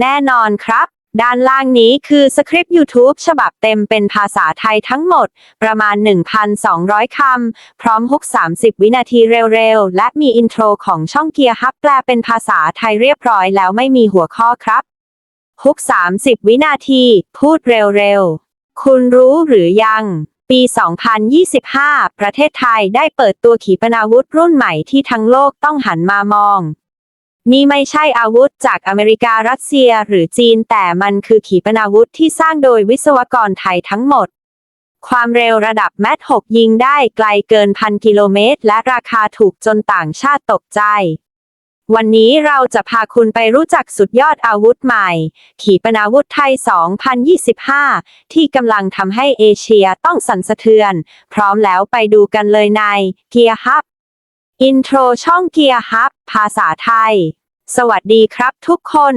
แน่นอนครับ ด้านล่างนี้คือสคริปต์ YouTube ฉบับเต็มเป็นภาษาไทยทั้งหมด ประมาณ 1,200 คำ พร้อมฮุก 30 วินาทีเร็วๆ และมีอินโทรของช่องเกียร์ฮับแปลเป็นภาษาไทยเรียบร้อยแล้วไม่มีหัวข้อครับฮุก 30 วินาที พูดเร็วๆ คุณรู้หรือยังปี 2025 ประเทศไทยได้เปิดตัวขีปนาวุธรุ่นใหม่ที่ทั้งโลกต้องหันมามอง นี่ไม่ใช่อาวุธจากอเมริการัสเซียหรือจีนแต่มันคือขีปนาวุธที่สร้างโดยวิศวกรไทยทั้งหมด ความเร็วระดับแมท6ยิงได้ไกลเกินพันกิโลเมตร และราคาถูกจนต่างชาติตกใจ วันนี้เราจะพาคุณไปรู้จักสุดยอดอาวุธใหม่ ขีปนาวุธไทย 2025 ที่กำลังทำให้เอเชียต้องสั่นสะเทือน พร้อมแล้วไปดูกันเลยในเกียร์ฮับอินโทรช่องเกียร์ฮับ ภาษาไทย สวัสดีครับทุกคน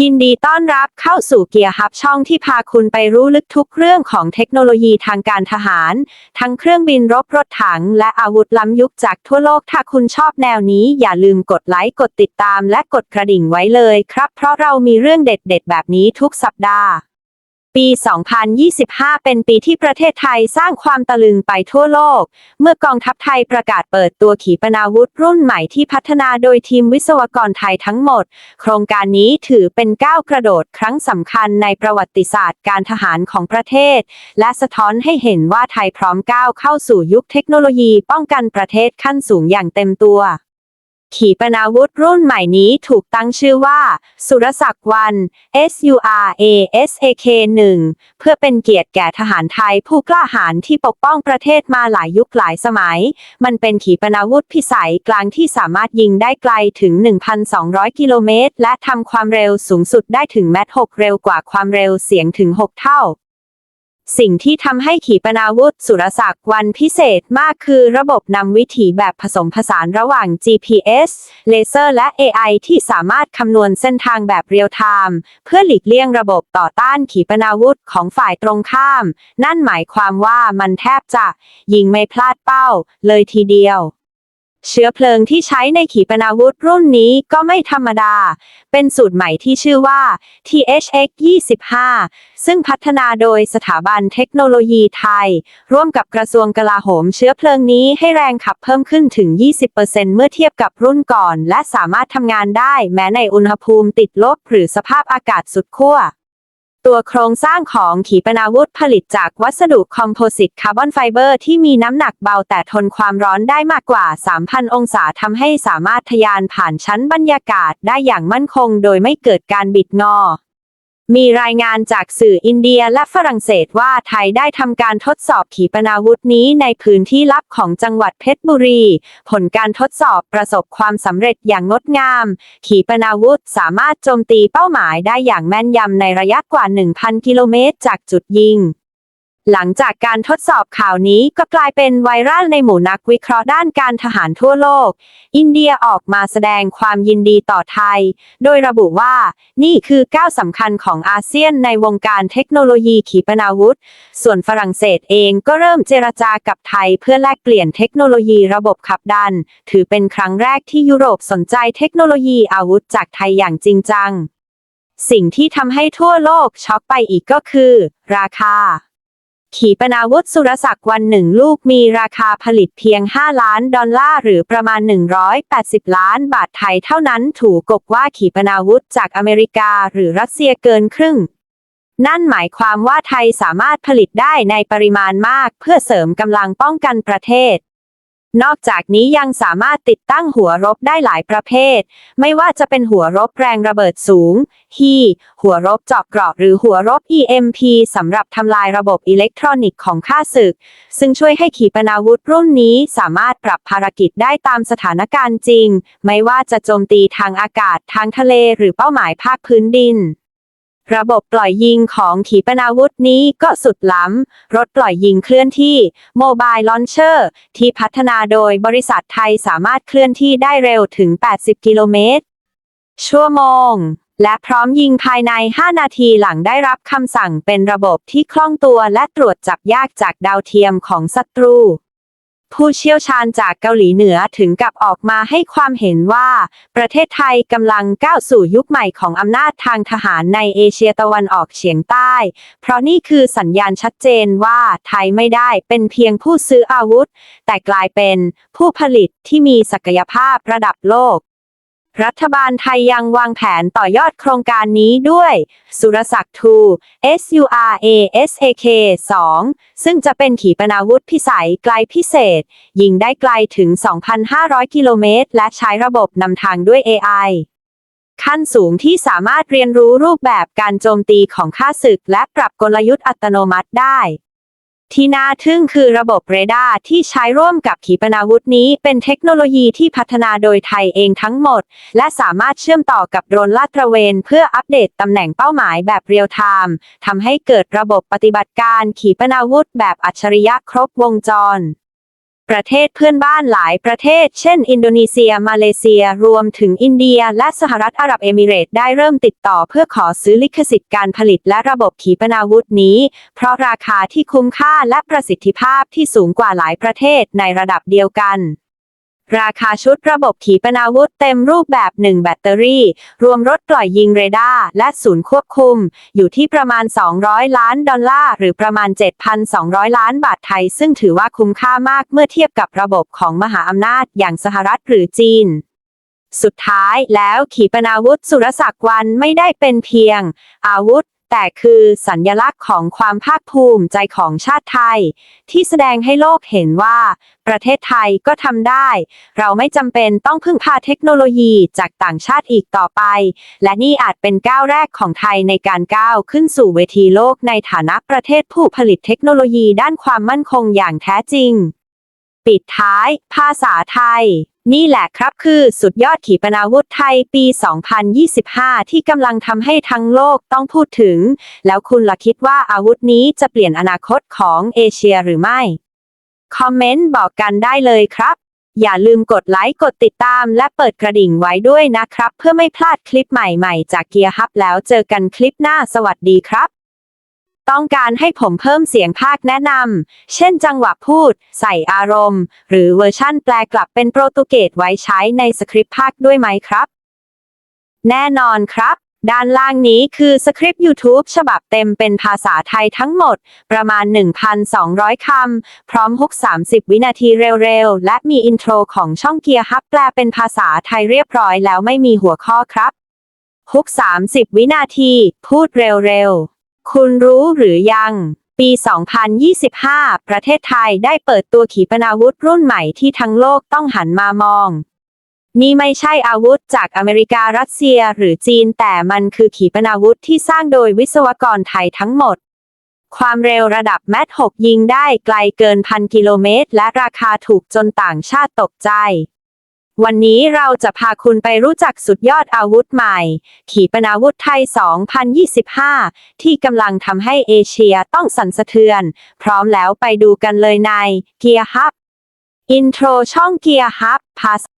ยินดีต้อนรับเข้าสู่เกียร์ฮับช่องที่พาคุณไปรู้ลึกทุกเรื่องของเทคโนโลยีทางการทหาร ทั้งเครื่องบินรบรถถัง และอาวุธล้ำยุคจากทั่วโลกถ้าคุณชอบแนวนี้อย่าลืมกดไลค์กดติดตามและกดกระดิ่งไว้เลยครับ เพราะเรามีเรื่องเด็ดๆ แบบนี้ทุกสัปดาห์ ปี 2025 เป็นปีที่ประเทศไทยสร้างความตะลึงไปทั่วโลก เมื่อกองทัพไทยประกาศเปิดตัวขีปนาวุธรุ่นใหม่ที่พัฒนาโดยทีมวิศวกรไทยทั้งหมด โครงการนี้ถือเป็นก้าวกระโดดครั้งสำคัญในประวัติศาสตร์การทหารของประเทศ และสะท้อนให้เห็นว่าไทยพร้อมก้าวเข้าสู่ยุคเทคโนโลยีป้องกันประเทศขั้นสูงอย่างเต็มตัว ขีปนาวุธรุ่นใหม่นี้ถูกตั้งชื่อว่า สุรศักดิ์วัน S U R A S A K 1 เพื่อเป็นเกียรติแก่ทหารไทยผู้กล้าหาญที่ปกป้องประเทศมาหลายยุคหลายสมัย มันเป็นขีปนาวุธพิสัยกลางที่สามารถยิงได้ไกลถึง 1,200 กิโลเมตร และทำความเร็วสูงสุดได้ถึงแมท6เร็วกว่าความเร็วเสียงถึง 6 เท่า สิ่งที่ทำให้ขีปนาวุธสุรศักดิ์วันพิเศษมากคือระบบนำวิถีแบบผสมผสานระหว่าง GPS เลเซอร์และ AI ที่สามารถคำนวณเส้นทางแบบเรียลไทม์เพื่อหลีกเลี่ยงระบบต่อต้านขีปนาวุธของฝ่ายตรงข้าม นั่นหมายความว่ามันแทบจะ ยิงไม่พลาดเป้า เลยทีเดียว เชื้อเพลิงที่ใช้ในขีปนาวุธรุ่นนี้ก็ไม่ธรรมดา เป็นสูตรใหม่ที่ชื่อว่า THX 25ซึ่งพัฒนาโดยสถาบันเทคโนโลยีไทย ร่วมกับกระทรวงกลาโหม เชื้อเพลิงนี้ให้แรงขับเพิ่มขึ้นถึง 20%เมื่อเทียบกับรุ่นก่อน และสามารถทำงานได้แม้ในอุณหภูมิติดลบหรือสภาพอากาศสุดขั้ว ตัวโครงสร้างของขีปนาวุธผลิตจากวัสดุคอมโพสิตคาร์บอนไฟเบอร์ที่มีน้ำหนักเบาแต่ทนความร้อนได้มากกว่า 3,000 องศาทำให้สามารถทะยานผ่านชั้นบรรยากาศได้อย่างมั่นคงโดยไม่เกิดการบิดงอ มีรายงานจากสื่ออินเดียและฝรั่งเศสว่าไทยได้ทำการทดสอบขีปนาวุธนี้ในพื้นที่ลับของจังหวัดเพชรบุรี ผลการทดสอบประสบความสำเร็จอย่างงดงาม ขีปนาวุธสามารถโจมตีเป้าหมายได้อย่างแม่นยำในระยะกว่า 1,000 กิโลเมตรจากจุดยิง หลังจากการทดสอบข่าวนี้ก็กลายเป็นไวรัลในหมู่นักวิเคราะห์ด้านการทหารทั่วโลก อินเดียออกมาแสดงความยินดีต่อไทย โดยระบุว่า นี่คือก้าวสำคัญของอาเซียนในวงการเทคโนโลยีขีปนาวุธ ส่วนฝรั่งเศสเองก็เริ่มเจรจากับไทย เพื่อแลกเปลี่ยนเทคโนโลยีระบบขับดัน ถือเป็นครั้งแรกที่ยุโรปสนใจเทคโนโลยีอาวุธจากไทยอย่างจริงจัง สิ่งที่ทำให้ทั่วโลกช็อกไปอีกก็คือ ราคา ขีปนาวุธสุรศักดิ์วันหนึ่งลูกมีราคาผลิตเพียง 5 ล้านดอลลาร์หรือประมาณ 180 ล้านบาทไทยเท่านั้นถูกกบว่าขีปนาวุธจากอเมริกาหรือรัสเซียเกินครึ่ง นั่นหมายความว่าไทยสามารถผลิตได้ในปริมาณมากเพื่อเสริมกำลังป้องกันประเทศ นอกจากนี้ยังสามารถติดตั้งหัวรบได้หลายประเภท ไม่ว่าจะเป็นหัวรบแรงระเบิดสูง ฮีหัวรบเจาะเกราะหรือหัวรบ EMP สำหรับทำลายระบบอิเล็กทรอนิกส์ของข้าศึก ซึ่งช่วยให้ขีปนาวุธรุ่นนี้สามารถปรับภารกิจได้ตามสถานการณ์จริง ไม่ว่าจะโจมตีทางอากาศ ทางทะเล หรือเป้าหมายภาคพื้นดิน ระบบปล่อยยิงของขีปนาวุธนี้ก็สุดล้ำ รถปล่อยยิงเคลื่อนที่ Mobile Launcher ที่พัฒนาโดยบริษัทไทยสามารถเคลื่อนที่ได้เร็วถึง 80 กิโลเมตร ชั่วโมง และพร้อมยิงภายใน 5 นาทีหลังได้รับคำสั่งเป็นระบบที่คล่องตัวและตรวจจับยากจากดาวเทียมของศัตรู ผู้เชี่ยวชาญจากเกาหลีเหนือถึงกับออกมาให้ความเห็นว่า ประเทศไทยกำลังก้าวสู่ยุคใหม่ของอำนาจทางทหารในเอเชียตะวันออกเฉียงใต้ เพราะนี่คือสัญญาณชัดเจนว่าไทยไม่ได้เป็นเพียงผู้ซื้ออาวุธ แต่กลายเป็นผู้ผลิตที่มีศักยภาพระดับโลก รัฐบาลไทยยังวางแผนต่อยอดโครงการนี้ด้วย สุรศักดิ์2 SURASAK 2 ซึ่งจะเป็นขีปนาวุธพิสัยไกลพิเศษ ยิงได้ไกลถึง 2,500 กิโลเมตร และใช้ระบบนำทางด้วย AI ขั้นสูงที่สามารถเรียนรู้รูปแบบการโจมตีของข้าศึก และปรับกลยุทธ์อัตโนมัติได้ ที่น่าทึ่งคือระบบเรดาร์ที่ใช้ร่วมกับขีปนาวุธนี้ เป็นเทคโนโลยีที่พัฒนาโดยไทยเองทั้งหมด และสามารถเชื่อมต่อกับโดรนลาดตระเวน เพื่ออัปเดตตำแหน่งเป้าหมายแบบเรียลไทม์ทำให้เกิดระบบปฏิบัติการขีปนาวุธแบบอัจฉริยะครบวงจร ประเทศเพื่อนบ้านหลายประเทศ เช่น อินโดนีเซีย มาเลเซีย รวมถึงอินเดีย และสหรัฐอาหรับเอมิเรตได้เริ่มติดต่อเพื่อขอซื้อลิขสิทธิ์การผลิตและระบบขีปนาวุธนี้ เพราะราคาที่คุ้มค่าและประสิทธิภาพที่สูงกว่าหลายประเทศในระดับเดียวกัน ราคาชุดระบบขีปนาวุธเต็มรูปแบบ 1 แบตเตอรี่ รวมรถปล่อยยิงเรดาร์และศูนย์ควบคุม อยู่ที่ประมาณ 200 ล้านดอลลาร์หรือประมาณ 7,200 ล้านบาทไทย ซึ่งถือว่าคุ้มค่ามากเมื่อเทียบกับระบบของมหาอำนาจอย่างสหรัฐหรือจีนสุดท้ายแล้วขีปนาวุธสุรศักดิ์วันไม่ได้เป็นเพียง อาวุธ แต่คือสัญญลักษณ์ของความภาคภูมิใจของชาติไทย ที่แสดงให้โลกเห็นว่า ประเทศไทยก็ทำได้ เราไม่จำเป็นต้องพึ่งพาเทคโนโลยีจากต่างชาติอีกต่อไป และนี่อาจเป็นก้าวแรกของไทยในการก้าวขึ้นสู่เวทีโลกในฐานะประเทศผู้ผลิตเทคโนโลยีด้านความมั่นคงอย่างแท้จริง ปิดท้าย ภาษาไทย นี่แหละครับคือสุดยอดขีปนาวุธไทยปี 2025 ที่กำลังทำให้ทั้งโลกต้องพูดถึง แล้วคุณล่ะคิดว่าอาวุธนี้จะเปลี่ยนอนาคตของเอเชียหรือไม่ คอมเมนต์บอกกันได้เลยครับ อย่าลืมกดไลค์กดติดตามและเปิดกระดิ่งไว้ด้วยนะครับ เพื่อไม่พลาดคลิปใหม่ๆ จากเกียร์ฮับแล้วเจอกันคลิปหน้าสวัสดีครับ ต้องการให้ผมเพิ่มเสียงภาคแนะนำ เช่นจังหวะพูด ใส่อารมณ์ หรือเวอร์ชั่นแปลกลับเป็นโปรตุเกสไว้ใช้ในสคริปต์ภาคด้วยไหมครับ แน่นอนครับ ด้านล่างนี้คือสคริปต์ YouTube ฉบับเต็มเป็นภาษาไทยทั้งหมด ประมาณ 1,200 คำ พร้อมฮุก 30 วินาทีเร็วๆ และมีอินโทรของช่องเกียร์ฮับแปลเป็นภาษาไทยเรียบร้อยแล้วไม่มีหัวข้อครับฮุก 30 วินาที พูดเร็วๆ คุณรู้หรือยัง ปี 2025 ประเทศไทยได้เปิดตัวขีปนาวุธรุ่นใหม่ที่ทั้งโลกต้องหันมามอง นี่ไม่ใช่อาวุธจากอเมริการัสเซียหรือจีน แต่มันคือขีปนาวุธที่สร้างโดยวิศวกรไทยทั้งหมด ความเร็วระดับแมท6ยิงได้ไกลเกินพันกิโลเมตร และราคาถูกจนต่างชาติตกใจ วันนี้เราจะพาคุณไปรู้จักสุดยอดอาวุธใหม่ ขีปนาวุธไทย 2025 ที่กำลังทำให้เอเชียต้องสั่นสะเทือน พร้อมแล้วไปดูกันเลยในเกียร์ฮับ อินโทรช่องเกียร์ฮับพาส